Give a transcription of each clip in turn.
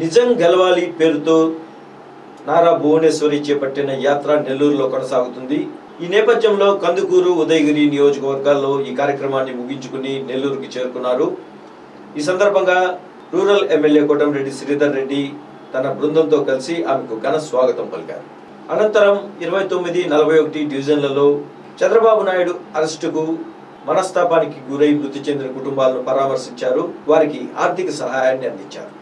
నిజం గెలవాలి పేరుతో నారా భువనేశ్వరి చేపట్టిన యాత్ర నెల్లూరులో కొనసాగుతుంది. ఈ నేపథ్యంలో కందుకూరు ఉదయగిరి నియోజకవర్గాల్లో ఈ కార్యక్రమాన్ని ముగించుకుని నెల్లూరుకి చేరుకున్నారు. ఈ సందర్భంగా రూరల్ ఎమ్మెల్యే కోటంరెడ్డి శ్రీధర్ రెడ్డి తన బృందంతో కలిసి ఆమెకు ఘన స్వాగతం పలికారు. అనంతరం ఇరవై తొమ్మిది నలభై ఒకటి డివిజన్లలో చంద్రబాబు నాయుడు అరెస్టుకు మనస్తాపానికి గురై మృతి చెందిన కుటుంబాలను పరామర్శించారు. వారికి ఆర్థిక సహాయాన్ని అందించారు.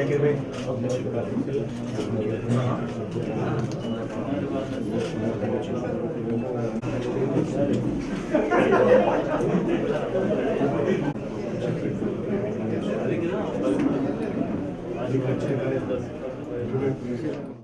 Bekir Bey.